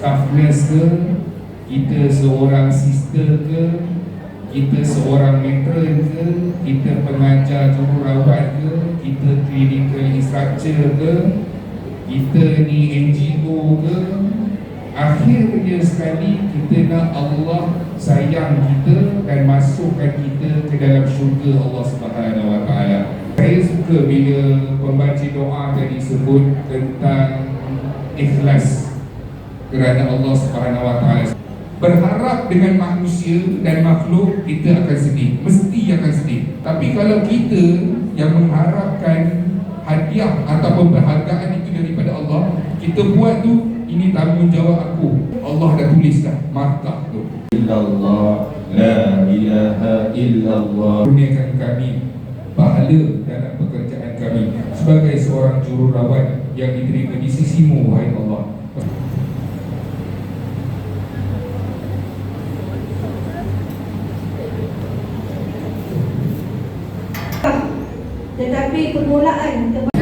staff nurse ke Kita seorang sister ke Kita seorang matron ke Kita pengajar jururawat ke Kita clinical instructor ke Kita ni NGO ke Akhirnya sekali kita nak Allah sayang kita dan masukkan kita ke dalam syurga Allah Subhanahu Wa Taala. Saya suka bila pembaca doa tadi sebut tentang ikhlas kerana Allah Subhanahu Wa Taala. Berharap dengan manusia dan makhluk kita akan sedih, mesti akan sedih. Tapi kalau kita yang mengharapkan hadiah ataupun penghargaan itu daripada Allah, kita buat tu ini tanggungjawab aku. Allah dah tulis dah markah tu. illallah la ilaha illallah Kurniakan kami pahala dalam pekerjaan kami sebagai seorang jururawat yang diterima di sisimu wahai Allah. Tetapi permulaan